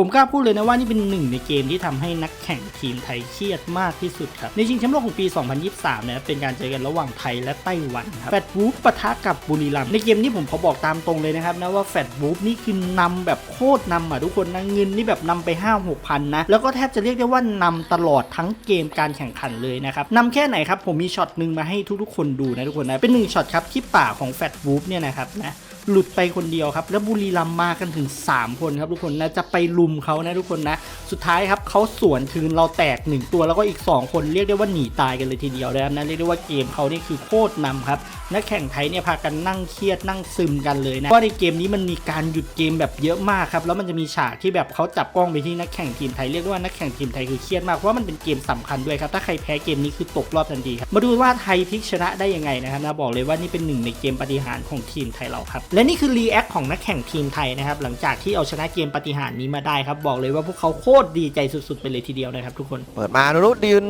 ผมกล้าพูดเลยนะว่านี่เป็นหนึ่งในเกมที่ทำให้นักแข่งทีมไทยเครียดมากที่สุดครับ ในชิงแชมป์โลกของปี 2023 เนี่ยเป็นการเจอกันระหว่างไทยและไต้หวันครับแฟดวูฟปะทะกับบุรีรัมย์ในเกมนี้ผมขอบอกตามตรงเลยนะครับนะว่าแฟดวูฟนี่คือนำแบบโคตรนำอะทุกคนนะเงินนี่แบบนำไป 5 6พันนะ แล้วก็แทบจะเรียกได้ว่านำตลอดทั้งเกมการแข่งขันเลยนะครับนำแค่ไหนครับผมมีช็อตหนึ่งมาให้ทุกๆ คนดูนะทุกคนนะเป็นหนึ่งช็อตครับที่ป่าของแฟดวูฟเนี่ยนะครับนะ หลุดไปคนเดียวครับ แล้วบุรีรัมมากันถึง 3 คนครับทุกคนนะจะไปลุมเขานะทุกคนนะ สุดท้ายครับเขาสวนคืนเราแตก 1 ตัวแล้วก็อีก 2 คนเรียกได้ว่าหนีตายกันเลยทีเดียวนะครับนะเรียกได้ว่าเกมเขานี่คือโคตรนำครับนักแข่งไทยเนี่ยพากันนั่งเครียดนั่งซึมกันเลยนะเพราะในเกมนี้มันมีการหยุดเกมแบบเยอะมากครับแล้วมันจะมีฉากที่แบบเขาจับกล้องไปที่นักแข่งทีมไทยเรียกได้ว่านักแข่งทีมไทยคือเครียดมากเพราะว่ามันเป็นเกมสำคัญด้วยครับถ้าใครแพ้เกมนี้คือตกรอบทันทีครับมาดูว่าไทยพลิกชนะได้ยังไงนะครับนะบอกเลยว่านี่เป็นหนึ่งในเกมปฏิหารของทีมไทยเราครับและนี่คือรีแอคของนักแข่งทีมไทยนะครับ หลังจากที่เอาชนะเกมปฏิหารย์นี้มาได้ครับ บอกเลยว่าพวกเขาโคตรดีใจสุดๆ ไปเลยทีเดียวนะครับทุกคน เปิดมานุรุยืน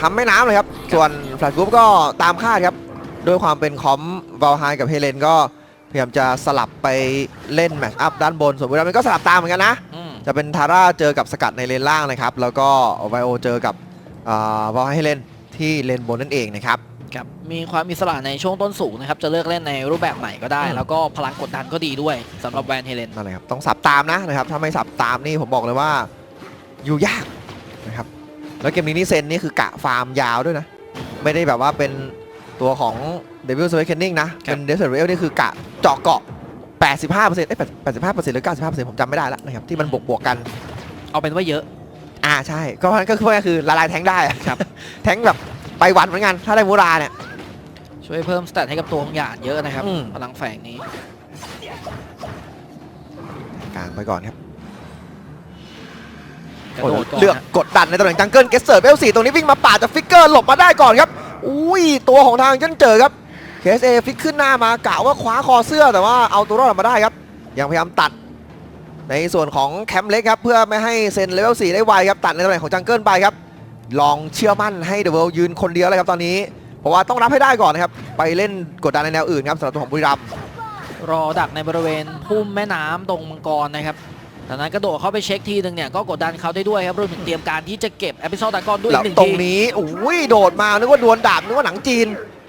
คำแม่น้ำเลยครับ ส่วนแฟลชกรุ๊ปก็ตามคาดครับ ด้วยความเป็นคอมวาลไฮกับเฮเลนก็พยายามจะสลับไปเล่นแมตช์อัพด้านบน ส่วนบุรีรัมย์ก็สลับตามเหมือนกันนะอืมจะเป็นทาร่าเจอกับสกัดในเลนล่างนะครับ แล้วก็ไวโอเจอกับวาลไฮเฮเลนที่เลนบนนั่นเองนะครับ ครับมีความอิสระในช่วงต้นสูงนะครับจะเลือกเล่นในรูปแบบไหนก็ได้อืมแล้วก็พลังกดดันก็ดีด้วยสำหรับแวนเฮเลนนั่นแหละครับต้องสับตามนะนะครับถ้าไม่สับตามนี่ผมบอกเลยว่าอยู่ยากนะครับแล้วเกมนี้นี่เซนนี่คือกะฟาร์มยาวด้วยนะ ไม่ได้แบบว่าเป็นตัวของ Devil Awakening นะ เป็น Desert Rail นี่คือกะเจาะเกาะ 85%เอ้ย85%หรือ 95%ผมจำไม่ได้แล้วนะครับที่มันบวกบวกๆกัน เอาเป็นว่าเยอะ อ่าใช่ ก็เพราะฉะนั้นก็คือก็คือละลายแทงค์ได้อะครับ แทงค์แบบ ไปวันเหมือนกัน ถ้าได้มูราเนี่ย ช่วยเพิ่มสเตตให้กับตัวของหยาดเยอะนะครับอืม พลังแฝงนี้กลางไปก่อนครับกระโดดก่อนเลือกนะกดดันในตำแหน่งจังเกิลเกสเซอร์เบลสี่ตรงนี้วิ่งมาปาดจากฟิกเกอร์หลบมาได้ก่อนครับ อุ้ยตัวของทางเจ้นเจอครับเคสเอฟิกขึ้นหน้ามากะว่าคว้าคอเสื้อแต่ว่าเอาตัวรอดออกมาได้ครับ ยังพยายามตัด ในส่วนของแคมป์เล็กครับเพื่อไม่ให้เซนเลเวล4ได้ไวครับตัดในตำแหน่งของจังเกิลไปครับ ลองเชื่อมั่นให้เดอะเวิลด์ยืนคนเดียวเลยครับตอนนี้ เพราะว่าต้องรับให้ได้ก่อนนะครับ ไปเล่นกดดันในแนวอื่นครับสำหรับตัวของบุรีรัมย์รอดักในบริเวณพุ่มแม่น้ำตรงมังกรนะครับจากนั้นกระโดดเข้าไปเช็คทีนึงเนี่ยก็กดดันเขาได้ด้วยครับรวมถึงเตรียมการที่จะเก็บแอพิโซดดากอนด้วยแล้วอีกหนึ่งตรทีงนี้อุ้ยโดดมานึกว่าดวลดาบนึกว่าหนังจีน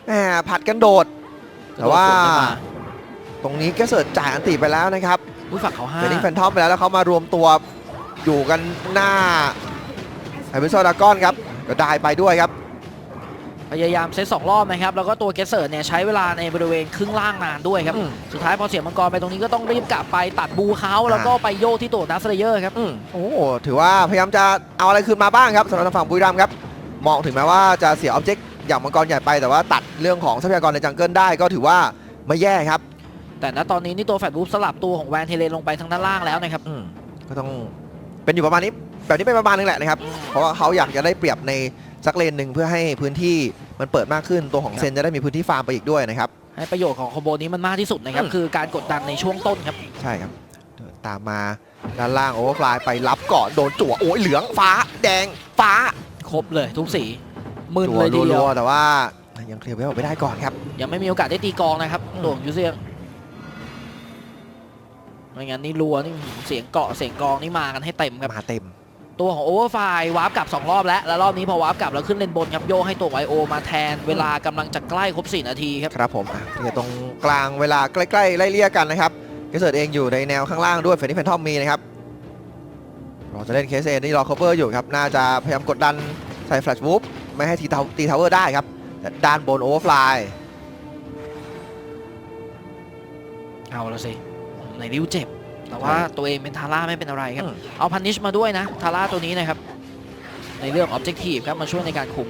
แหมผัดกันโดด แต่ว่า กระโดดสนเข้มตรงนี้แกเสิร์ตจ่ายอันติไปแล้วนะครับ อุ้ยฝักเขาห้าเฟนนิงแฟนทอมไปแล้วแล้วเขามารวมตัวอยู่กันหน้า ไอพิโซดากอนครับก็ได้ไปด้วยครับ พยายามเซตสองรอบนะครับ แล้วก็ตัวเกสเซอร์เนี่ยใช้เวลาในบริเวณครึ่งล่างนานด้วยครับ อืม สุดท้ายพอเสียมังกรไปตรงนี้ก็ต้องรีบกลับไปตัดบูเขาแล้วก็ไปโยกที่ตัวดัสเลเยอร์ครับอืมโอ้โหถือว่าพยายามจะเอาอะไรคืนมาบ้างครับสำหรับทางฝั่งบุรีรัมย์ครับมองถึงแม้ว่าจะเสียออบเจกต์อย่างมังกรใหญ่ไปแต่ว่าตัดเรื่องของทรัพยากรในจังเกิลได้ก็ถือว่าไม่แย่ครับ แต่ณตอนนี้นี่ตัวแฟดบูฟสลับตัวของแวนเทเลนลงไปทางด้านล่างแล้วนะครับอืมก็ต้องเป็นอยู่ประมาณนี้ แบบนี้เป็นประมาณนึงแหละนะครับ เพราะว่าเขาอยากจะได้เปรียบในสักเลนหนึ่งเพื่อให้พื้นที่มันเปิดมากขึ้นตัวของครับเซนจะได้มีพื้นที่ฟาร์มไปอีกด้วยนะครับ ให้ประโยชน์ของคอมโบนี้มันมากที่สุดนะครับอืมคือการกดดันในช่วงต้นครับ ใช่ครับเดินตามมาด้านล่างโอเวอร์ฟลายไปรับเกาะโดนจั่วโอ้ยเหลืองฟ้า แดงฟ้าครบเลยทุกสีมึนจั่วเลยทีเดีรัยววๆแต่ว่ายังเคลียร์ไว้ออกไปได้ก่อนครับ ยังไม่มีโอกาสได้ตีกลองนะครับอืม ตัวของยูเซียงไม่งั้นนี่รัวนี่เสียงเกาะเสียงกลองนี่มากันให้เต็มครับ มาเต็ม ตัวของโอเวอร์ไฟวาร์ปกลับ 2 รอบแล้ว แล้วรอบนี้พอวาร์ปกลับแล้วขึ้นเลนบนครับโยกให้ตัวไวโอมาแทนเวลากำลังจะใกล้ครบ 4 นาทีครับ ครับผมอะเคลียร์ตรงกลางเวลาใกล้ๆไล่เลี่ยกันนะครับเกสเซิร์ตเองอยู่ในแนวข้างล่างด้วยเฟนนี่แฟนทอมมีนะครับรอจะเล่นเคสเอนี่รอคอเวอร์อยู่ครับน่าจะพยายามกดดันใส่แฟลชวูฟไม่ให้ทีเทาตีทาวเวอร์ได้ครับแต่ด้านบนโอเวอร์ฟลายเอาละสิในริ้วเจ็บ แต่ว่าตัวเองเป็นทาร่าไม่เป็นอะไรครับ เอาพันนิชมาด้วยนะ ทาร่าตัวนี้นะครับ ในเรื่องออบเจกตีฟครับมาช่วยในการคุม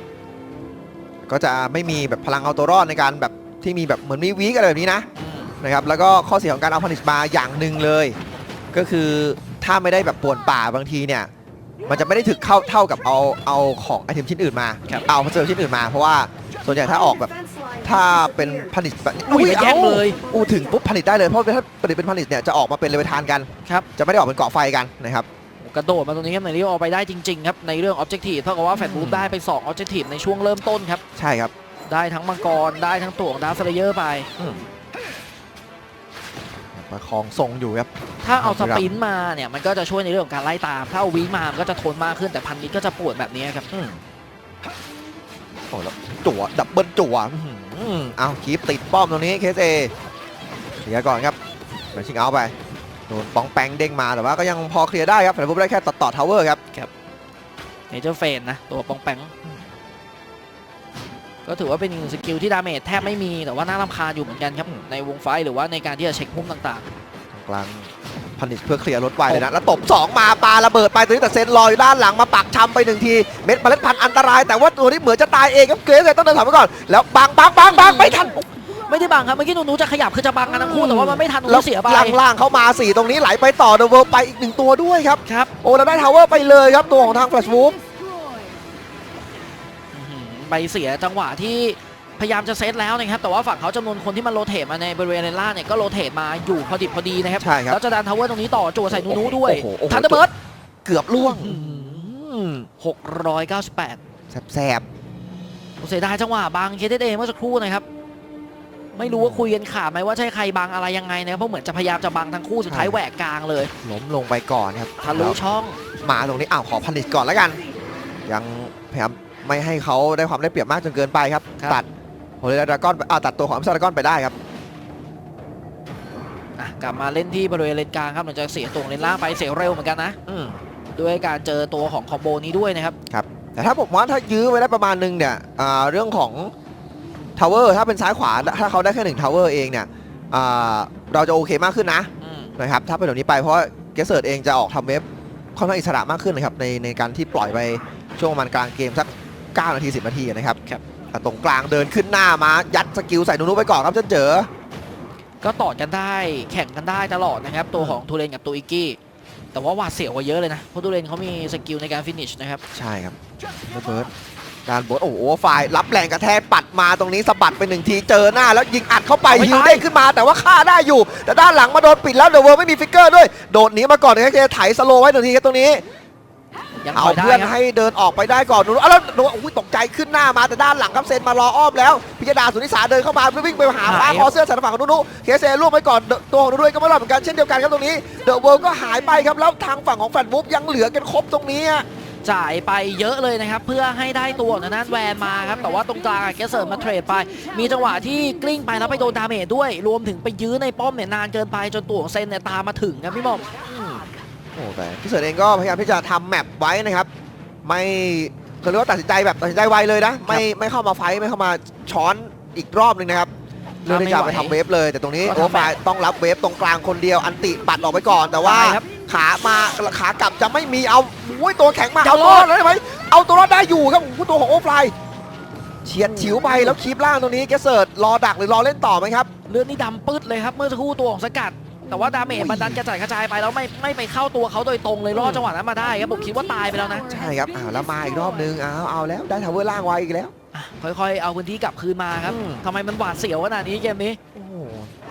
ก็จะไม่มีแบบพลังเอาตัวรอดในการแบบที่มีแบบเหมือนมีวีกอะไรแบบนี้นะนะครับแล้วก็ข้อเสียของการเอาพันิชมาอย่างหนึ่งเลย ก็คือถ้าไม่ได้แบบป่วนป่าบางทีเนี่ยมันจะไม่ได้ถึกเข้าเท่ากับเอาเอาของไอเทมชิ้นอื่นมาครับเอาพัซเซิลชิ้นอื่นมาเพราะว่าส่วนใหญ่ถ้าออกแบบ ถ้าเป็นผลิตแบบอุ้ยแย่งเลย อู้ถึงปุ๊บผลิตได้เลยเพราะถ้าผลิตเป็นผลิตเนี่ยจะออกมาเป็นเลเวทานกันครับ จะไม่ได้ออกเป็นเกาะไฟกันนะครับกระโดดมาตรงนี้ครับในริ้วเอาไปได้จริงๆครับในเรื่องออบเจกตีฟเท่ากับว่าแฟนบูฟได้ไป2ออบเจกตีฟในช่วงเริ่มต้นครับ ใช่ครับ ได้ทั้งมังกรได้ทั้งตัวของดาร์สเลเยอร์ไปอืมประคองทรงอยู่ครับถ้าเอาคสรับปรินต์มาเนี่ยมันก็จะช่วยในเรื่องของการไล่ตาม ถ้าเอาวิ่งมามันก็จะทนมากขึ้นแต่พันนิดก็จะปวดแบบนี้ครับอืมโอ้แล้วจั่วดับเบิลจั่ว อื้อหือเอาคีปติดป้อมตรงนี้เคสเอเคลียร์ก่อนครับแมนชิงเอาไปโดนปองแปงเด้งมาแต่ว่าก็ยังพอเคลียร์ได้ครับแต่พวกได้แค่ตัดต่อทาวเวอร์ครับเนเจอร์เฟนนะตัวปองแปงก็ถือว่าเป็นอีกหนึ่งสกิลที่ดาเมจแทบไม่มีแต่ว่าน่ารำคาญอยู่เหมือนกันครับในวงไฟท์หรือว่าในการที่จะเช็คพุ่มต่างกลาง พันิชเพื่อเคลียร์รถไวเลยนะ แล้วตบ 2 มาปาระเบิดไปตัวนี้แต่เซนรออยู่ด้านหลังมาปักชำไปหนึ่งที เม็ดเมล็ดพันธุ์อันตรายแต่ว่าตัวนี้เหมือนจะตายเองครับเกรซเลยต้องเดินถอยไปก่อน แล้วบังบังบังบังไม่ทันๆไม่ได้บังครับเมื่อกี้หนูๆจะขยับคือจะบังกันทั้งคู่แต่ว่ามันไม่ทันหนูแล้วเสียไปล่างล่างๆเข้ามา4ตรงนี้ไหลไปต่อเดอะเวิร์ไปอีกหนึ่งตัวด้วยครับครับโอ้เราได้ทาวเวอร์ไปเลยครับตัวของทางแฟลชวูฟอื้อหือไปเสียจังหวะที่ พยายามจะเซตแล้วนะครับแต่ว่าฝั่งเขาจำนวนคนที่มันโรเตทมาในบริเวณเลนล่างเนี่ยก็โรเตทมาอยู่พอดิบพอดีนะครับใช่ครับแล้วจะดันทาวเวอร์ตรงนี้ต่อจั่วใส่นูนูด้วยโอ้โหโอ้โหทันเดอร์เบิร์ดเกือบล่วงหกร้อยเก้าสิบแปดแสบเสียดายจังหวะบางเคเดเมื่อสักครู่นะครับไม่รู้ว่าคุยกันขาดไหมว่าใช่ใครบางอะไรยังไงนะครับเพราะเหมือนจะพยายามจะบังทั้งคู่สุดท้ายแหวกกลางเลยๆล้มลงไปก่อนครับทะลุช่องมาตรงนี้อ้าวขอพันิชก่อนแล้วกัน ยังพยายามไม่ให้เขาได้ความได้เปรียบมากจนเกินไปครับครั บตัดโฮลิดากอนอ่าตัดตัวของอัมซาดากอนไปได้ครับอะกลับมาเล่นที่บริเวณเลนกลางครับหลังจากเสียตรงเลนล่างไปเสียเร็วเหมือนกันนะอืมด้วยการเจอตัวของคอมโบนี้ด้วยนะครับ แต่ถ้าผมว่าถ้ายื้อไว้ได้ประมาณนึงเนี่ยอ่าเรื่องของทาวเวอร์ถ้าเป็นซ้ายขวาถ้าเขาได้แค่หนึ่งทาวเวอร์เองเนี่ยอ่าเราจะโอเคมากขึ้นนะอืมนะครับถ้าเป็นแบบนี้ไปเพราะว่าเกสเซิร์ดเองจะออกทำเว็บค่อนข้างอิสระมากขึ้นนะครับในในการที่ปล่อยไปช่วงประมาณกลางเกมสัก 9 นาที 10 นาทีนะครับ แต่ตรงกลางเดินขึ้นหน้ามายัดสกิลใส่นูนูไปก่อนครับเจ้าเจอ ก็ต่อกันได้แข่งกันได้ตลอดนะครับ ตัวของทูเรนกับตัวอิกกี้ แต่ว่าหวาดเสียวกว่าเยอะเลยนะ เพราะทูเรนเขามีสกิลในการฟินิชนะครับ ใช่ครับระเบิร์ดการบดโอ้โหฝ่ายรับแรงกระแทกปัดมาตรงนี้สะบัดไปหนึ่งทีเจอหน้า แล้วยิงอัดเข้าไปไม่ฮิวตายเด้งขึ้นมา แต่ว่าฆ่าได้อยู่ แต่ด้านหลังมาโดนปิดแล้วเดอะเวิร์ไม่มีฟิกเกอร์ด้วย โดดหนีมาก่อนนะครับจะไถสโลว์ไว้หนึ่งทีครับตรงนี้ ยังเอาถอยได้เพื่อนครับให้เดินออกไปได้ก่อนนูนูอ้าวแล้วนูอุ้ยตกใจขึ้นหน้ามาแต่ด้านหลังครับเซนมารออ้อมแล้วพิยดาสุนิสาเดินเข้ามาเพื่อวิ่งไปหาหายฟ้าครับคอเสื้อใส่ฝั่งของนูนูเคเซร่วมไปก่อนเดอะตัวของนูนูเองก็ไม่รอดเหมือนกันเช่นเดียวกันครับตรงนี้เดอะเวิร์ก็หายไปครับแล้วทางฝั่งของแฟนวูฟยังเหลือกันครบตรงนี้อะจ่ายไปเยอะเลยนะครับ เพื่อให้ได้ตัวของทางด้านแวนมาครับแต่ว่าตรงกลางอะแกเสิร์ฟมาเทรดไป มีจังหวะที่กลิ้งไปแล้วไปโดนดาเมจด้วย รวมถึงไปยื้อในป้อมเนี่ยนานเกินไปจนตัวของเซนเนี่ยตามมาถึงครับพี่หมอม โอ้แต่พี่เสือเองก็พยายามที่จะทำแมปไว้นะครับ ไม่เขาเรียกว่าตัดสินใจแบบตัดสินใจไวเลยนะ ไม่ไม่เข้ามาไฟท์ไม่เข้ามาช้อนอีกรอบหนึงนะครับเลือกที่จะไปทำเวฟเลย แต่ตรงนี้ก็โอทำไฟต้องรับเวฟตรงกลางคนเดียวอันติปัดออกไปก่อน แต่ว่าใช่ครับขามาขากลับจะไม่มีเอาอุ้ยตัวแข็งมาจะเอารตัวอรดอดได้ไหมเอาตัวรอดได้อยู่ครับโอ้โหตัวของโอฟไลเฉียดฉิวไปแล้วคีบล่างตรงนี้แกเสิร์ตรอดักหรือรอเล่นต่อไหมครับเลือดนี่ดำปื๊ดเลยครับเมื่อสักครู่ตัวของสกัด แต่ว่าดาเมจมันดันกระจายกระจายไปแล้วไม่ไม่ไปเข้าตัวเขาโดยตรงเลยรอดจังหวะนั้นมาได้ครับผมคิดว่าตายไปแล้วนะใช่ครับอ้าวแล้วมาอีกรอบนึงอ้าวเอาแล้วได้ทาวเวอร์ล่างไว้อีกแล้ว อะค่อยๆ เอาพื้นที่กลับคืนมาครับอืม ทำไมมันหวาดเสียวขนาดนี้เกมนี้ โอ้โห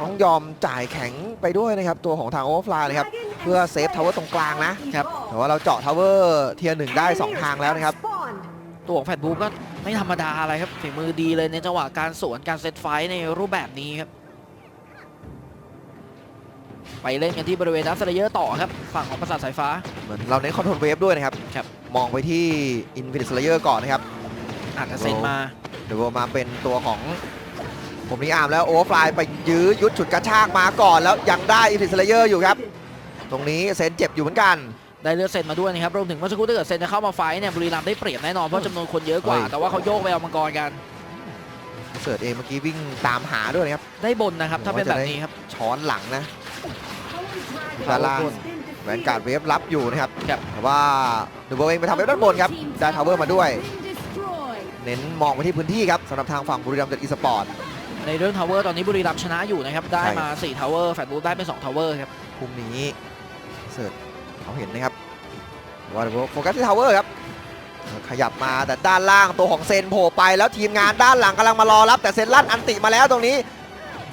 ต้องยอมจ่ายแข็งไปด้วยนะครับตัวของทางโอเวอร์ฟลายนะครับเพื่อเซฟทาวเวอร์ตรงกลางนะครับ แต่ว่าเราเจาะทาวเวอร์เทียร์หนึ่งได้2ทางแล้วนะครับ ตัวของแฟนบูฟก็ไม่ธรรมดาอะไรครับฝีมือดีเลยในจังหวะการสวนการเซตไฟท์ในรูปแบบนี้ครับ ไปเล่นกันที่บริเวณนัสเลเยอร์ต่อครับ ฝั่งของประสาทสายฟ้า เหมือนเราเน้นคอนโทรลเวฟด้วยนะครับ ครับ มองไปที่อินฟินิตสเลเยอร์ก่อนนะครับ อาจจะเซ็นมา เดี๋ยวมาเป็นตัวของผมนี่อาร์มแล้วโอเวอร์ฟลายไปยื้อยุดฉุดกระชากมาก่อนแล้วยังได้อินฟินิตสเลเยอร์อยู่ครับ ตรงนี้เซนเจ็บอยู่เหมือนกันได้เลือดเซ็นมาด้วยนะครับรวมถึงเมื่อสักครู่ถ้าเกิดเซ็นจะเข้ามาไฟท์เนี่ยบุรีรัมย์ได้เปรียบแน่นอนเพราะจำนวนคนเยอะกว่าเฮ้ยแต่ว่าเขาโยกไปเอามังกรกันเสิร์ตเองเมื่อกี้วิ่งตามหาด้วยนะครับ ได้บนนะครับ ถ้าเป็นแบบนี้ครับ ช้อนหลังนะ ด้านล่างแหวนการ์ดเวฟรับอยู่นะครับครับ แต่ว่าดูเบอร์เองไปทำเวฟด้านบนครับได้ทาวเวอร์มาด้วย เน้นมองไปที่พื้นที่ครับสำหรับทางฝั่งบุรีรัมย์จากอีสปอร์ต ในเรื่องทาวเวอร์ตอนนี้บุรีรัมย์ชนะอยู่นะครับ ได้ใช่มา4ทาวเวอร์แฟนบูฟได้เป็น2ทาวเวอร์ครับพรุ่งนี้เสิร์ตเขาเห็นนะครับว่าเดี๋ยวโฟกัสที่ทาวเวอร์ครับ ขยับมาแต่ด้านล่างตัวของเซนโผล่ไปแล้วทีมงานด้านหลังกำลังมารอรับแต่เซนลั่นอันติมาแล้วตรงนี้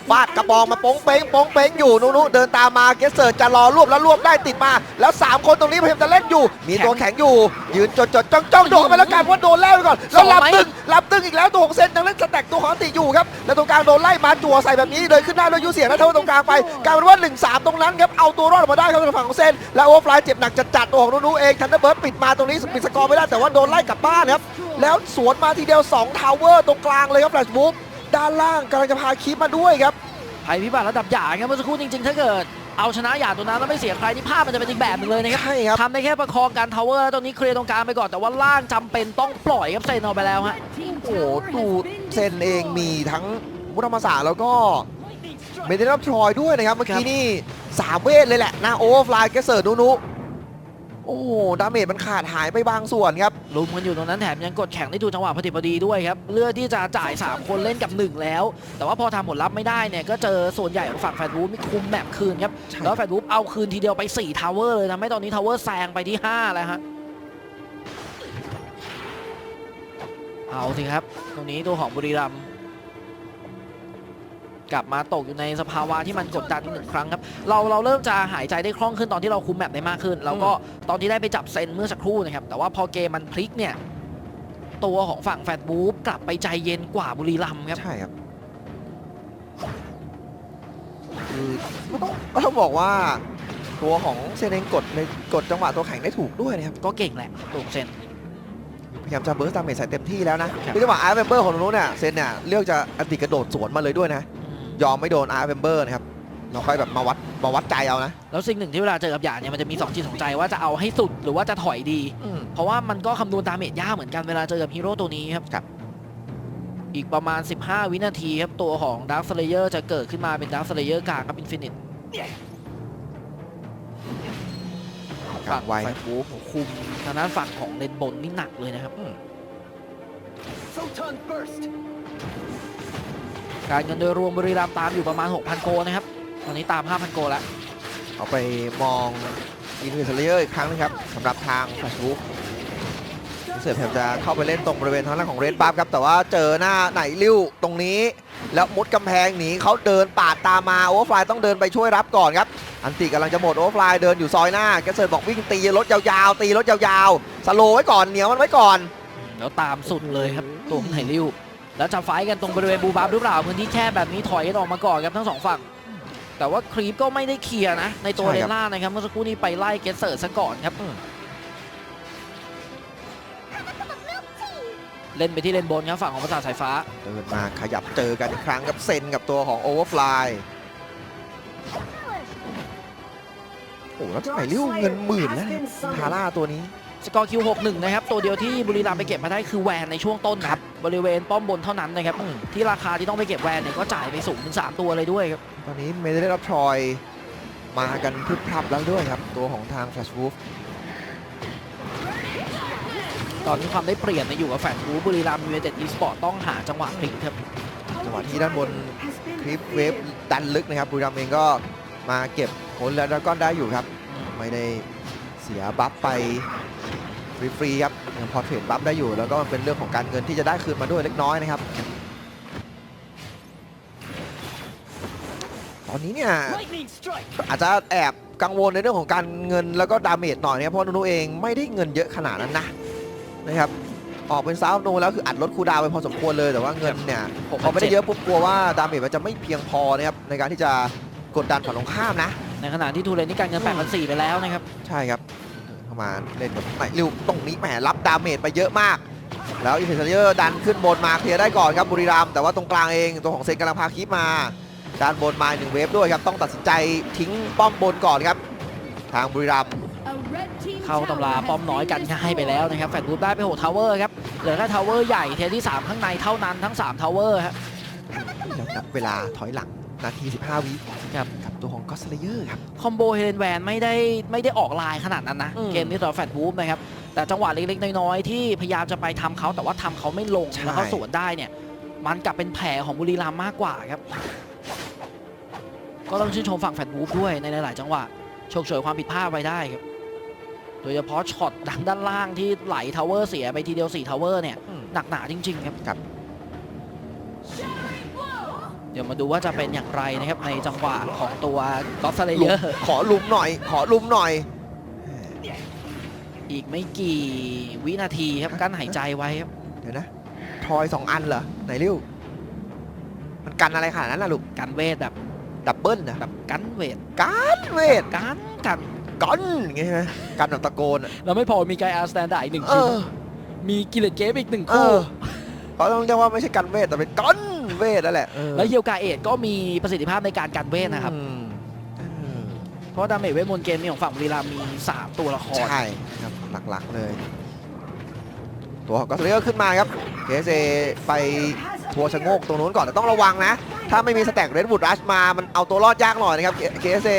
ฟาดกระบองมาโป้งเป้งโป้งเป้งอยู่นุนุเดินตามมาเกสเซิร์ตจะรอรวบแล้วรวบได้ติดมา แล้ว 3 คนตรงนี้พยายามจะเล่นอยู่ มีตัวแข็งอยู่ ยืนจดจดจ้องจ้องโดนไปแล้วกลายเป็นว่าโดนแล้วไปก่อนแล้วรับตึงรับตึงอีกแล้วตัวของเซนยังเล่นสแต็กตัวของอันติอยู่ครับแล้วตรงกลางโดนไล่มาจั่วใส่แบบนี้เลยขึ้นได้แล้วยูเสียงแล้วเท่าตรงกลางไปกลายเป็นว่า 1-3 ตรงนั้นครับเอาตัวรอดออกมาได้ครับทางฝั่งของเซนแล้วโอเวอร์ฟลายเจ็บหนักจัดจัดๆตัวของนุนุเองทันเดอร์เบิร์ดปิดมาตรงนี้ปิดสกอร์ไม่ได้แต่ว่าโดนไล่กลับบ้านครับแล้วสวนมาทีเดียว2ทาวเวอร์ตรงกลางเลยครับแฟลชบุ๊ก ด้านล่างกำลังจะพาคีปมาด้วยครับภัยพิบัติระดับหยาครับเมื่อสักครู่จริงๆ ถ้าเกิดเอาชนะหยาตัวนั้นแล้วไม่เสียใครนี่ภาพมันจะเป็นอีกแบบหนึงเลยนะครับใช่ครับทำได้แค่ประคองการทาวเวอร์ตรงนี้เคลียร์ตรงกลางไปก่อนแต่ว่าล่างจำเป็นต้องปล่อยครับเซนเอาไปแล้วฮะโอ้โหดูเซนเองมีทั้งมุธรรมศาสตร์แล้วก็เมเดนับทรอยด้วยนะครับเมื่อกี้นี่สามเวทเลยแหละนะโอเวอร์ฟลายแกเสิร์ตนุนุ โอ้โหดาเมจมันขาดหายไปบางส่วนครับลุมกันอยู่ตรงนั้นแถมยังกดแข่งได้ถูกจังหวะพอดีพอดีด้วยครับเลือกที่จะจ่าย 3 คนเล่นกับ 1 แล้ว แต่ว่าพอทำผลลัพธ์ไม่ได้เนี่ยก็เจอส่วนใหญ่ของฝั่งแฟนบูฟมีคุมแมปคืนครับใช่แล้วแฟนบูฟเอาคืนทีเดียวไป4ทาวเวอร์เลยทำให้ตอนนี้ทาวเวอร์แซงไปที่ 5 แล้วฮะเอาสิครับ ตรงนี้ตัวของบุรีรัมย์ กลับมาตกอยู่ในสภาวะที่มันกดดันอีกหนึ่งครั้งครับเราเราเริ่มจะหายใจได้คล่องขึ้นตอนที่เราคุมแมปได้มากขึ้น แล้วก็ตอนที่ได้ไปจับเซนเมื่อสักครู่นะครับแต่ว่าพอเกมมันพลิกเนี่ยตัวของฝั่งแฟดบูฟกลับไปใจเย็นกว่าบุรีรัมย์ครับใช่ครับคือก็ต้องก็ต้องบอกว่าตัวของเซนเองกดในกดจังหวะตัวแข็งได้ถูกด้วยนะครับก็เก่งแหละตัวของเซนพยายามจะเบิร์สตามเมจใส่เต็มที่แล้วนะคือจังหวะอาร์เวมเบอร์ของนุนุเนี่ยเซนเนี่ยเลือกจะอันติกระโดดสวนมาเลยด้วยนะ ยอมไม่โดนอาร์เวมเบอร์นะครับเราค่อยแบบมาวัดมาวัดใจเอานะ แล้วสิ่งหนึ่งที่เวลาเจอกับหยาดเนี่ยมันจะมีสองจิตสองใจว่าจะเอาให้สุดหรือว่าจะถอยดี อืม เพราะว่ามันก็คำนวณดาเมจยากเหมือนกันเวลาเจอกับฮีโร่ตัวนี้ครับ ครับ อีกประมาณ 15 วินาทีครับ ตัวของดาร์ s สเลเยอร์จะเกิดขึ้นมาเป็นดาร์ s สเลเยอร์กลางครับอินฟินิต กลางไวไฟบูฟคุมทางด้านฝั่งของเลนบนนี่หนักเลยนะครับ การเงินโดยรวมบุรีรัมย์ตามอยู่ประมาณ 6,000 โกนะครับ ตอนนี้ตาม 5,000 โกแล้วเอาไปมองอินฟินิตเลเยอร์อีกครั้งนึงครับสำหรับทางแฟชบุ๊กเสือแผมจะเข้าไปเล่นตรงบริเวณทางด้านของเรดบัฟครับ แต่ว่าเจอหน้าไหนริ้วตรงนี้ แล้วมุดกำแพงหนีเขาเดินปาดตามมาโอเวอร์ฟลายต้องเดินไปช่วยรับก่อนครับ อันติกำลังจะหมดโอเวอร์ฟลายเดินอยู่ซอยหน้าแกเซิร์บอกวิ่งตีรถยาวๆ ตีรถยาวๆสโลว์ไว้ก่อนเหนียวมันไว้ก่อน แล้วตามสุดเลยครับตัวของไทริว แล้วจะไฟท์กันตรงบริเวณบูบับหรือเปล่าพื้นที่แคบแบบนี้ถอยกันออกมาก่อนครับทั้งสองฝั่ง แต่ว่าครีปก็ไม่ได้เคลียร์นะ ในตัวใช่เลครับนล่างนะครับเมื่อสักครู่นี้ไปไล่เกสเซอร์ซะก่อนครับเล่นไปที่เลนบนครับฝั่งของประสาทสายฟ้าเดินมาขยับเจอกันอีกครั้งกับเซนกับตัวของโอเวอร์ฟลายโอ้แล้วที่ไหนริ้วเงินหมื่นแล้วเนี่ยทาร่าตัวนี้ สกอร์คิว 6-1 นะครับ ตัวเดียวที่บุรีรัมย์ไปเก็บมาได้คือแวนในช่วงต้นนะครับ บริเวณป้อมบนเท่านั้นนะครับอืมที่ราคาที่ต้องไปเก็บแวนเนี่ยก็จ่ายไปสูงถึง 3 ตัวเลยด้วยครับ ตอนนี้เมเดลรับทรอยมากันพรึบพรับแล้วด้วยครับ ตัวของทางแฟชวูฟตอนนี้ความได้เปรียบในยอยู่กับแฟนบูบุรีรัมย์ยูไนเต็ดอีสปอร์ตต้องหาจังหวะพลิกครับจังหวะที่ด้านบนคลิปเวฟดันลึกนะครับบุรีรัมย์เองก็มาเก็บผลแล้วก็ได้อยู่ครับ ไม่ได้ เสียบัฟไปฟรีๆครับยังพอเทรดบัฟได้อยู่ แล้วก็มันเป็นเรื่องของการเงินที่จะได้คืนมาด้วยเล็กน้อยนะครับ ตอนนี้เนี่ยอาจจะแอบกังวลในเรื่องของการเงินแล้วก็ดาเมจหน่อยนะครับเพราะนุนุเองไม่ได้เงินเยอะขนาดนั้นนะนะครับออกเป็นซาวโนแล้วคืออัดลดคูลดาวน์ไปพอสมควรเลยแต่ว่าเงินเนี่ยพอไม่ได้เยอะปุ๊บกลัวว่าดาเมจมันจะไม่เพียงพอนะครับในการที่จะกดดันฝั่งตรงข้ามนะ ในขณะที่ทูเรนนี่การเงิน8 0 0 ไปแล้วนะครับ ใช่ครับเดินเข้ามาเล่นกับไหนริวตรงนี้แหมรับดาเมจไปเยอะมาก แล้วอินเทอร์เยอร์ดันขึ้นบนมาเคลียร์ได้ก่อนครับบุรีรัมย์แต่ว่าตรงกลางเองตัวของเซนกำลังพาคีปมาด้านบนมาหนึ่งเวฟด้วยครับต้องตัดสินใจทิ้งป้อมบนก่อนครับ ทางบุรีรัมย์เข้าตำราป้อมน้อยกันง่ายไปแล้วนะครับแฟนบูได้ไป6ทาวเวอร์ครับเหลือแค่ทาวเวอร์ใหญ่เทที่ 3 ข้างในเท่านั้นทั้ง3ทาวเวอร์ฮะแล้วนับเวลาถอยหลังนาที 15 วิครับกับ ตัวของก็สเลเยอร์ครับ คอมโบเฮเลนแวนไม่ได้ไม่ได้ออกลายขนาดนั้นนะ อืม เกมนี้สำหรับแฟนบูนะครับ แต่จังหวะเล็กๆ น้อยๆ ที่พยายามจะไปทำเขาแต่ว่าทำเขาไม่ลง ใช่ แล้วเขาสวนได้เนี่ย มันกลับเป็นแผลของบุรีรัมย์มากกว่าครับ ก็ต้องชื่นชมฝั่งแฟนบูด้วยในหลายๆ จังหวะโชคเฉวยความผิดพลาดไว้ได้ครับโดยเฉพาะช็อตดังด้านล่างที่ไหลทาวเวอร์เสียไปทีเดียว4ทาวเวอร์เนี่ยอืม หนักหนาจริงๆครับ ครับ เดี๋ยวมาดูว่าจะเป็นอย่างไรนะครับในจังหวะของตัวกอล์ฟเลลุเยมอร์ขอลุมหน่อย ขอลุมหน่อย อีกไม่กี่วินาทีครับกั้นหายใจไว้ครับเดี๋ยวนะ ทอยสองอันเหรอ ไหนริ้ว มันกันอะไรขนาดนั้นล่ะลูก กันเวทแบบดับเบิลนะแบบกันเวทกันเวทกันกันกันอย่างงี้ใช่ไหมกันแบบตะโกนอะแล้วไม่พอมีไกอาร์สแตนดาร์ดอีกหนึ่งเอชิ้นอมีกิเลตเกฟอีกหนึ่งเอคู่อเขาต้องเรียกว่าไม่ใช่กันเวทแต่เป็นกัน เวทนั่นแหละเออแล้วเฮียวกาเอทก็มีประสิทธิภาพในการกันเวทนะครับ อืมอืมเพราะดาเมจเวทมนต์เกมนี้ของฝั่งบุรีรัมย์มี 3 ตัวละคร ใช่ครับหลักๆเลย ตัวของก็สเลอร์ขึ้นมาครับเคสเอไปทัวร์ชะโงกตรงนู้นก่อนแต่ต้องระวังนะ ถ้าไม่มีสแต็กเรดวูดรัชมามันเอาตัวรอดยากหน่อยนะครับเคสเอ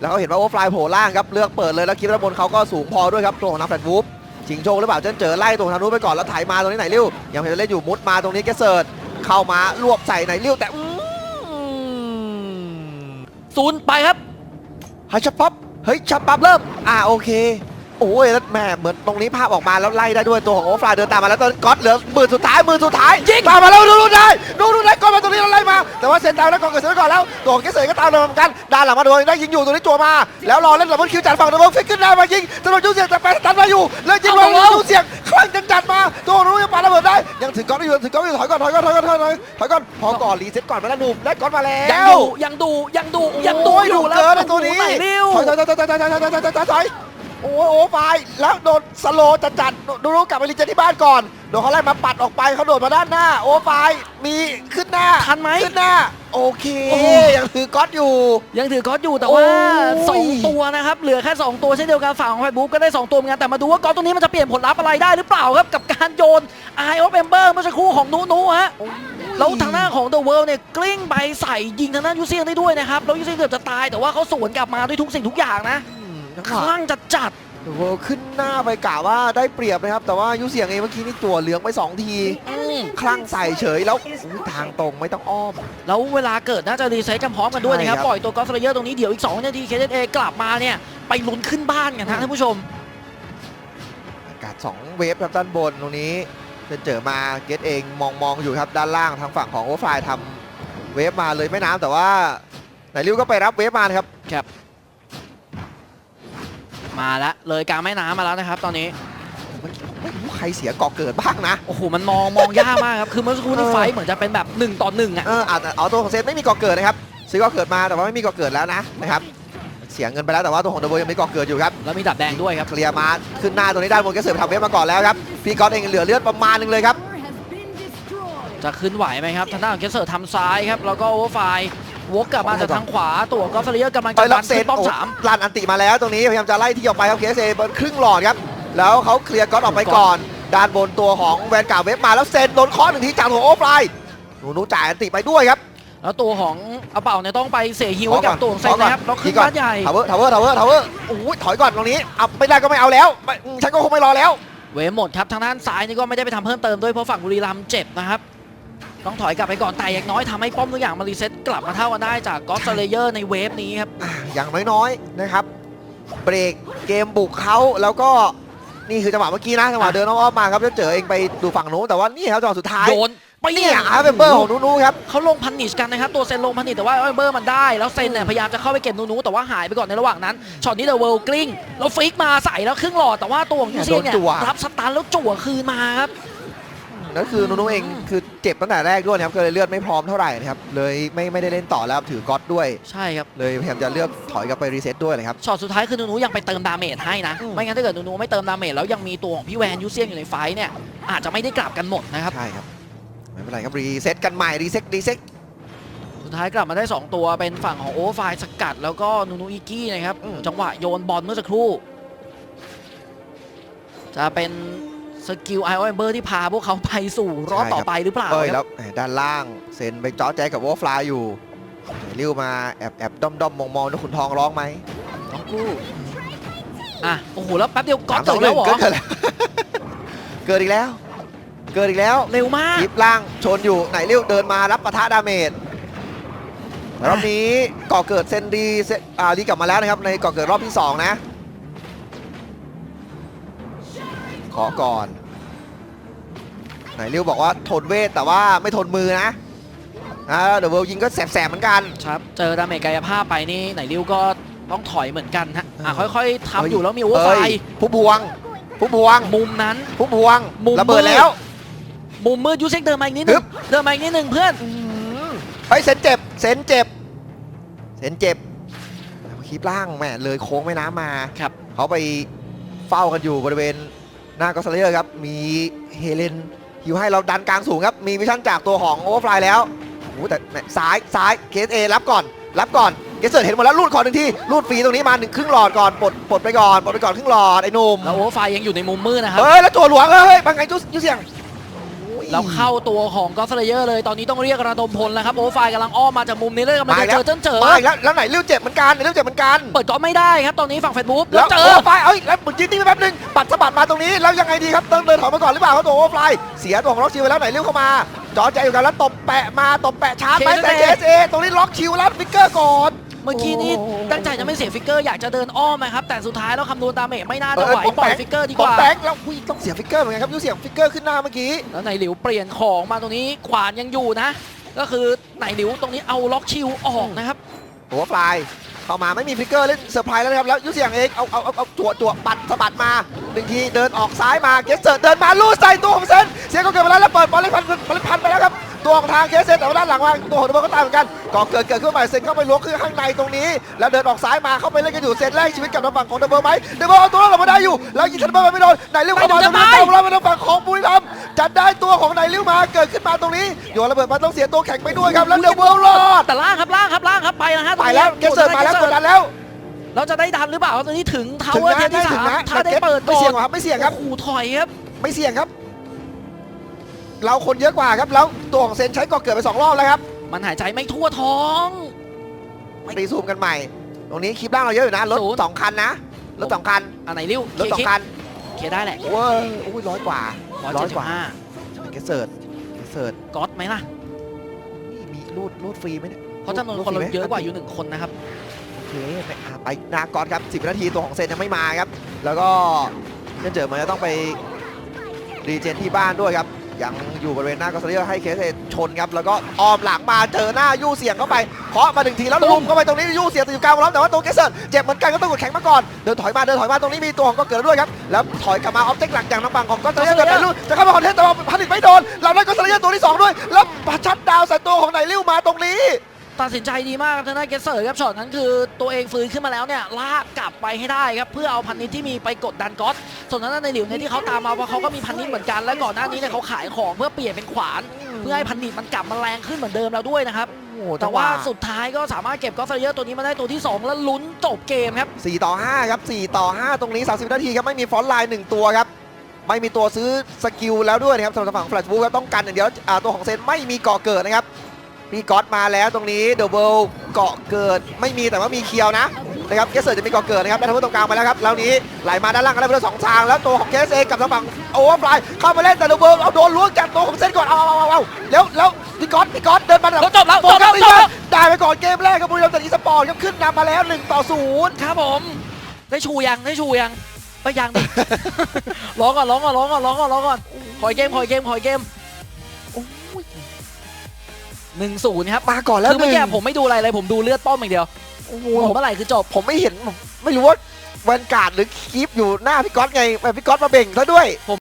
แล้วเขาเห็นว่าโอฟลายโผล่ล่างครับเลือกเปิดเลยแล้วคิดว่าบนเขาก็สูงพอด้วยครับตัวของนักแฟนวูฟชิงโชคหรือเปล่าเจนเจอไล่ตัวของทางนู้นไปก่อนแล้วไถมาตรงนี้ไหนริ้วยังเห็นเล่นอยู่มุดมาตรงนี้แกเซิร์ด เข้ามารวบใส่ไหนริ้วแต่อืมศูนย์ไปครับเฮ้ยชับปั๊บเฮ้ยชับปั๊บเริ่ม อ่าโอเค โอ้ยแล้วแหม่เหมือนตรงนี้ภาพออกมาแล้วไล่ได้ด้วยตัวของโอฟลายเดินตามมาแล้วตอนก๊อตเหลือมือสุดท้ายมือสุดท้ายยิงมามาแล้วดูดูได้ดูดูได้ก่อนมาตรงนี้แล้วไล่มา แต่ว่าเซนดาวแล้วก่อนเกิดเสร็จก่อนแล้วตัวของเกษตรก็ตามเลยเหมือนกันด้านหลังมาโดนได้ยิงอยู่ตรงนี้จั่วมา แล้วรอเล่นหลังบนคิวจัดฝั่งตะวันฟิกขึ้นได้มายิงตะวันยูเสียงแต่แปรตันมาอยู่แล้วยิงลงเอาเอายูเสียงคลั่งจังจัดมาตัวของนู้นยังปาระเบิดได้ยังถึงก๊อตได้อยู่ถึงก๊อตได้อยู่ถอยก่อนถอยก่อนถอยก่อนถอยก่อนถอยก่อนพอก่อนรีเซ็ตก่อนมาแล้วหนุ่มได้ก๊อตมาแล้ยังวดูยังดูยังดูยังดูโอ้ยอยู่ดุแล้วเกินไอ้ตัวนี้ไหนเร็วถอยถอยถอยถอยถอยถอยถอยถอย ถอยถอยถอยโอ้ยโอ้ไฟแล้วโดนสโลว์จัดจัดดูรู้กลับไปรีเจนที่บ้านก่อนโดนเขาไล่มาปัดออกไปเขาโดดมาด้านหน้า โอ้ไฟมีขึ้นหน้าทันไหมขึ้นหน้า โอเคโอ้ยังถือก๊อตอยู่ ยังถือก๊อตอยู่แต่โอ้ว่ายสองตัวนะครับ เหลือแค่ 2 ตัวเช่นเดียวกันฝั่งของไฟบุ๊กก็ได้ 2 ตัวเหมือนกันแต่มาดูว่าก๊อตตัวนี้มันจะเปลี่ยนผลลัพธ์อะไรได้หรือเปล่าครับ กับการโยนไอออฟเอมเบอร์เมื่อสักครู่ของนูนูฮะ แล้วทางหน้าของเดอะเวิลด์เนี่ยกลิ้งไปใส่ยิงทางด้านยูเซียนได้ด้วยนะครับ แล้วยูเซียนเกือบจะตายแต่ว่าเขาสวนกลับมาด้วยทุกสิ่งทุกอย่างนะอืม จังคหวะลั่งจัดจัดโอ้โหขึ้นหน้าไปกะว่าได้เปรียบนะครับ แต่ว่ายุเสียงเองเมื่อกี้นี่ตัวเหลืองไปสองทีๆอืมคลั่งใส่เฉยแล้วอุ๊ยทางตรงไม่ต้องอ้อม แล้วเวลาเกิดน่าจะรีเซ็ตกันพร้อมกันด้วยนะครับ ใช่ครับ ปล่อยตัวกอล์ฟเลเยอร์ตรงนี้เดี๋ยวอีก 2 นาทีเคเอกลับมาเนี่ย ไปลุ้นขึ้นบ้านกันนะท่านผู้ชม อากาศ2เวฟครับด้านบนตรงนี้จะเจอมาเกตเองมองมองอยู่ครับด้านล่างทางฝั่งของโอฟลายทำเวฟมาเลยแม่น้ำแต่ว่าไหนริ้วก็ไปรับเวฟมานะครับ มาแล้วเลยกลางแม่น้ำมาแล้วนะครับ ตอนนี้ไม่รู้ใครเสียก่อเกิดบ้างนะ โอ้โหมันมองมองยากมากครับคือเมื่อสักครู่นี่ไฟเหมือนจะเป็นแบบ1ต่อ1อะเอออาจจะเอาตัวของเซนไม่มีก่อเกิดนะครับซื้อก่อเกิดมาแต่ว่าไม่มีก่อเกิดแล้วนะนะครับเสียเงินไปแล้วแต่ว่าตัวของเดอะโบยังมีก่อเกิดอยู่ครับแล้วมีดับแดงด้วยครับเคลียร์มาขึ้นหน้าตัวนี้ได้บนก็เสือทำเวฟมาก่อนแล้วครับพี่ก๊อตเองเหลือเลือดประมาณนึงเลยครับจะขึ้นไหวไหมครับทางด้านของเคสเซอร์ทำซ้ายครับแล้วก็โอเวอร์ไฟ วกกลับมาจากทางขวาตัวกอล์ฟเลเยอร์กำลังไปจะรัดับนเซขึ้นนป้อมโอ้สามลานอันติมาแล้วตรงนี้พยายามจะไล่ที่ออกไปครับเคสเอบนครึ่งหลอดครับ แล้วเขาเคลียร์ก๊อตออกไปก่อน ด้านบนตัวของแวนการ์เวฟมาแล้วเซนโดนเคอหนึ่งทีจากตัวโอฟไลน์หนูนูจ่ายอันติไปด้วยครับแล้วตัวของอาเป่าเนี่ยต้องไปเสียฮิวให้กับตัวของเซนนะครับแล้วขึ้นบ้านใหญ่ทาวเวอร์ทาวเวอร์ทาวเวอร์ทาวเวอร์โอ้ยถอยก่อนตรงนี้เอาไม่ได้ก็ไม่เอาแล้วไม่อืมฉันก็คงไม่รอแล้ว เวฟหมดครับทางด้านซ้ายนี่ก็ไม่ได้ไปทำเพิ่มเติมด้วยเพราะฝั่งบุรีรัมย์เจ็บนะครับ ต้องถอยกลับไปก่อนแต่อย่างน้อยทำให้ป้อมทุกอย่างมารีเซ็ตกลับมาเท่ากันได้จากกอล์ฟเลเยอร์ในเวฟนี้ครับอะอย่างน้อยๆนะครับ เบรกเกมบุกเขาแล้วก็นี่คือจังหวะเมื่อกี้นะจังหวะอะเดินอ้อมๆมาครับจะเจอเองไปดูฝั่งนู้นแต่ว่านี่ครับจังหวะสุดท้ายโยนไปเนี่ยอาร์เบเบอร์ของนูนูครับเขาลงพันนิชกันนะครับตัวเซนลงพันนิชแต่ว่าเอเบอร์มันได้แล้วเซนเนี่ยพยายามจะเข้าไปเก็บนูนูแต่ว่าหายไปก่อนในระหว่างนั้นช็อตนี้เดอะเวิลด์กลิ้งแล้วฟิกมาใส่แล้วครึ่งหลอดแต่ว่าตัวของยูเซียนเนี่ยโดนจั่วรับสตันแล้วจั่วคืนมาครับ นั่นคือนูนูเองคือเจ็บตั้งแต่แรกด้วยนะครับก็เลยเลือดไม่พร้อมเท่าไหร่นะครับเลยไม่ไม่ได้เล่นต่อแล้วถือก๊อตด้วย ใช่ครับ เลยพยายามจะเลือกถอยกลับไปรีเซ็ตด้วยเลยครับช็อตสุดท้ายคือนูนูยังไปเติมดาเมจให้นะอืมไม่งั้นถ้าเกิดนูนูไม่เติมดาเมจแล้วยังมีตัวของพี่แวนยูเซียนอยู่ในไฟท์เนี่ยอาจจะไม่ได้กลับกันหมดนะครับใช่ครับไม่เป็นไรครับรีเซ็ตกันใหม่รีเซ็ตรีเซ็ตสุดท้ายกลับมาได้ 2 ตัวเป็นฝั่งของโอเวอร์ไฟล์สกัด แล้วก็นูนูอีกี้นะครับจังหวะโยนบอลเมื่อสักครู่จะเป็น สกิลไอโอเอมเบอร์ที่พาพวกเขาไปสู่รอบต่อไปหรือเปล่าเอ้ยคแล้รัวบแหม่ด้านล่างเซนไปจ้อแจ๊กกับวอลฟลายอยู่ริ้วมาแอบแอบด้อมด้อมมองมองนกขุนทองร้องไหมน้องกู้อะโอ้โหแล้วแป๊บเดียวก๊อตสามสเกิอดงหแล้นึ่วงเหรอเกิดแล้ว เกิดอีกแล้ว เกิดอีกแล้วเร็วมากคลิปล่างชนอยู่ไหนริ้วเดินมารับปะทะดาเมจรอบนี้ก่อเกิดเซนดีเซอ่ารีกลับมาแล้วนะครับในก่อเกิดรอบที่สองนะขอก่อน ไหนริ้วบอกว่าทนเวทแต่ว่าไม่ทนมือนะอ่าเดอะเวิลยิงก็แสบๆเหมือนกัน ครับเจอดาเมจกายภาพไปนี่ไหนริวก็ต้องถอยเหมือนกันฮะอะเออค่อยๆเฮ้ทำยอยู่แล้วมีโอเวอร์ไฟเอ้ยผู้บวง ผู้บวง มุมนั้น ผู้บวงมุม ระเบิดมืดแล้ว มุมมืดยูเซกเดินมาอีกนิดนึฮึงบ เดินมาอีกนิดนึงเพื่อน เฮ้ยเซนเจ็บเซนเจ็บเซนเจ็บคลิปล่างแหม่เลยโค้งแม่น้ำมาครับ เขาไปเฝ้ากันอยู่บริเวณหน้ากอสเลอร์ครับ มีเฮเลน ฮิวให้เราดันกลางสูงครับ มีวิชั่นจากตัวของโอเวอร์ฟลายแล้วโอ้โหแต่แหม่ซ้ายซ้ายเคสเอรับก่อน รับก่อนเกสเซิร์ตเห็นหมดแล้วรูดขอหนึ่งทีรูดฟรีตรงนี้มาหนึ่งครึ่งหลอดก่อนปลดปลดไปก่อนปลดไปก่อนครึ่งหลอดไอ้หนุ่มแล้วโอเวอร์ไฟยังอยู่ในมุมมืดนะครับเฮ้ยแล้วตัวหลวงเฮ้ยบังไงจุ๊ยุเสียงโอ้ย แล้วเข้าตัวของก็สเลเยอร์เลย ตอนนี้ต้องเรียกระดมพลแล้วครับโอเวอร์ไฟกำลังอ้อมมาจากมุมนี้เลยกำลังจะเจอเจ้าเจอมาอีกแล้วแล้วไหนเลี้ยวเจ็บเหมือนกันไหนเลี้ยวเจ็บเหมือนกัน เปิดก็ไม่ได้ครับตอนนี้ฝั่งเฟซบุ๊กแล้แล้ววเจโอ้อไฟเอ้ยแล้วปืนยิงนี่ไปแป๊บนึงปัดสะบัดมาตรงนี้แล้วยังไงดีครับต้องเดินถอยมาก่อนหรือเปล่าครับตัวโอเวอร์ฟลายเสียตัวของล็อกชิวไปแล้วไหนเลี้ยวเข้ามาจอใจอยู่กันแล้วตบแปะมาตบแปะชาร์จไปแต่เจสเอตรงนี้ล็อกชิวแล้วฟิกเกอร์ก่อน เมื่อกี้นี่โอ้ตั้งใจจะไม่เสียฟิกเกอร์อยากจะเดินอ้อมนะครับแต่สุดท้ายแล้วคำนวณดาเมจไม่น่าเอจะอไหวปองปล่อยแปงฟิกเกอร์ดีปกองว่าแปงแล้วอุ้ยต้องเสียฟิกเกอร์เหมือนกันครับยูเสียงฟิกเกอร์ขึ้นหน้าเมื่อกี้แล้วในหลิวเปลี่ยนของมาตรงนี้ขวานยังอยู่นะ ก็คือไหนหลิวตรงนี้เอาล็อกชิวออกนะครับโอเวอร์ฟลายเข้ามาไม่มีฟิกเกอร์เล่นเซอร์ไพรส์แล้วนะครับแล้วยูเสียงเองเอาเอาเอาเอาจั่วจั่วปัดสะบัดมาหนึ่งทีเดินออกซ้ายมาเกสเซอร์เดินมาลูดใส่ตัวของเซนเสียงก็เกิดมาแล้วแล้วเปิดบอลเล่นพันบอลเล่นพันไปแล้วครับ ตัวของทางเคสเซนแต่ว่าด้านหลังมาตัวของเดบก็ตามเหมือนกันก่อเกิดเกิดขึ้นมาเซนเข้าไปล้วงขึ้นข้างในตรงนี้ แล้วเดินออกซ้ายมาเข้าไปเล่นกันอยู่เซนแรกชีวิตกับทางฝั่งของเดบไหมเดบเอาตัวรอดออกมาได้อยู่ แล้วยิงทันเบอร์ไม่โดนไหนเลี้ยวเข้ามาตรงนี้ตามเราไปทางฝั่งของบุรีรัมย์จัดได้ตัวของไหนเลี้ยวมาเกิดขึ้นมาตรงนี้โยนระเบิดมาต้องเสียตัวแข็งไปด้วยครับแล้วเดบรอดแต่ล่างครับล่างครับล่างครับไปนะฮะตรงไปนี้แล้วเกสเซอร์มาแล้วกดดันแล้วเราจะได้ดันหรือเปล่าตอนนี้ถึงทาวถึงเวอร์นะเทนที่ถึสางมนะถ้าได้แต่เปิดไม่ก่อเสี่ยงนหรอกครับไม่เสี่ยงครับโอ้โหถอยครับ ไม่เสี่ยงครับ เราคนเยอะกว่าครับ แล้วตัวของเซนใช้ก่อเกิดไปสองรอบแล้วครับมันหายใจไม่ทั่วท้องรีซูมกันใหม่ ตรงนี้คลิปล่างเราเยอะอยู่นะรถศูนย์ สองคันนะรถสองคันอันไหนริ้วรถสองคันเคลียร์ได้แหละโอ้ยโอ้ยร้อยกว่า ร้อยร้อเจ็ยดกสิว่าบห้าเกสเซิร์ตเกสเซิร์ตก๊อตไหมล่ะ นี่มีรูดรูดฟรีไหมเนี่ยเพราะจำนวนคนเราเยอะกว่าอยู่หนึ่งคนนะครับ โอเคไปอะไปนากอนครับ 10 นาทีตัวของเซนยังไม่มาครับ แล้วก็เนื่องจากมันจะต้องไปรีเจนที่บ้านด้วยครับ ยังอยู่บริเวณหน้ากอสเลียให้เคสเซชนครับแล้วก็ออมหลังมาเจอหน้ายู่เสียงเข้าไปเคาะมาหนึ่งทีแล้วลุมเข้าไปตรงนี้ยู่เสียงติดอยู่กลางวงล้อมแต่ว่าตัวเกสเซอร์เจ็บเหมือนกันก็ต้องกดแข็งมาก่อนเดินถอยมาเดินถอยมาตรงนี้มีตัวของก็เกิดด้วยครับแล้วถอยกลับมาออบเจกต์หลักอย่างทางฝั่งของก็สเลียเกิดไปลูกจะเข้ามาคอนเทนต์แต่ว่าพันอีกไม่โดนเราได้ก็สเลียตัวที่สองด้วยแล้วชัดดาวน์ใส่ตัวของไหนริ้วมาตรงนี้ ตัดสินใจดีมากครับทางด้านเกสเซอร์ครับช็อตนั้นคือตัวเองฟื้นขึ้นมาแล้วเนี่ยลากกลับไปให้ได้ครับเพื่อเอาพันนิดที่มีไปกดดันก๊อตส่วนทางด้านในหลิวเนี่ยที่เขาตามมาเพราะเขาก็มีพันนิดเหมือนกันและก่อนหน้านี้เนี่ยเขาขายของเพื่อเปลี่ยนเป็นขวาน เพื่อให้พันนิดมันกลับมาแรงขึ้นเหมือนเดิมแล้วด้วยนะครับโอ้โหแต่ว่าสุดท้ายก็สามารถเก็บก็อตเซเยอร์ตัวนี้มาได้ตัวที่ 2 แล้วลุ้นจบเกมครับ 4 ต่อ 5 ครับ 4 ต่อ 5 ตรงนี้ 30 นาทีครับ ไม่มีฟอนต์ไลน์ 1 ตัวครับ ไม่มีตัวซื้อสกิลแล้วด้วยนะครับสำหรับฝั่งแฟลชบูครับต้องกันอย่างเดียวอ่าตัวของเซนไม่มีเกาะเกิดนะครับ มีก๊อตมาแล้วตรงนี้เดอะเบิลเกาะเกิดไม่มีแต่ว่ามีเคียวนะนะครับเกสเซอร์จะมีเกาะเกิดนะครับได้ทั้งหมดตรงกลางไปแล้วครับแล้วนี้ไหลมาด้านล่างกันได้เพื่อสองทางแล้วตัวของเคสเอกับทางฝั่งโอเวอร์ฟลายเข้ามาเล่นแต่เดอะเบิลเอาโดนล้วงจากตัวของเซนก่อนเอาเอาเอาเอาแล้วแล้วพี่ก๊อตพี่ก๊อตเดินมาแบบแล้วจบแล้วโฟจบกัแล้สวตีจบมาแล้วได้ไปก่อนเกมแรกครับบุรีรัมย์จากอีสปอร์ตครับขึ้นนำมาแล้ว1ต่อ0ครับผมได้ชูยังได้ชูยังไปยังดิร้องก่อนร้องก่อนร้องก่อนร้องก่อนร้องก่อนขอยเกมขอยเกมขอยเกม หนึ่งศูนย์ครับมาก่อนแล้วคือเมื่อกี้หนึ่งผมไม่ดูอะไรเลยผมดูเลือดป้อมอย่างเดียวโอ้โหผมเมื่อไหร่คือจบผมไม่เห็นผมไม่รู้ว่าแวนการ์ดหรือคีปอยู่หน้าพี่ก๊อตไงแต่พี่ก๊อตมาเบ่งซะด้วยผม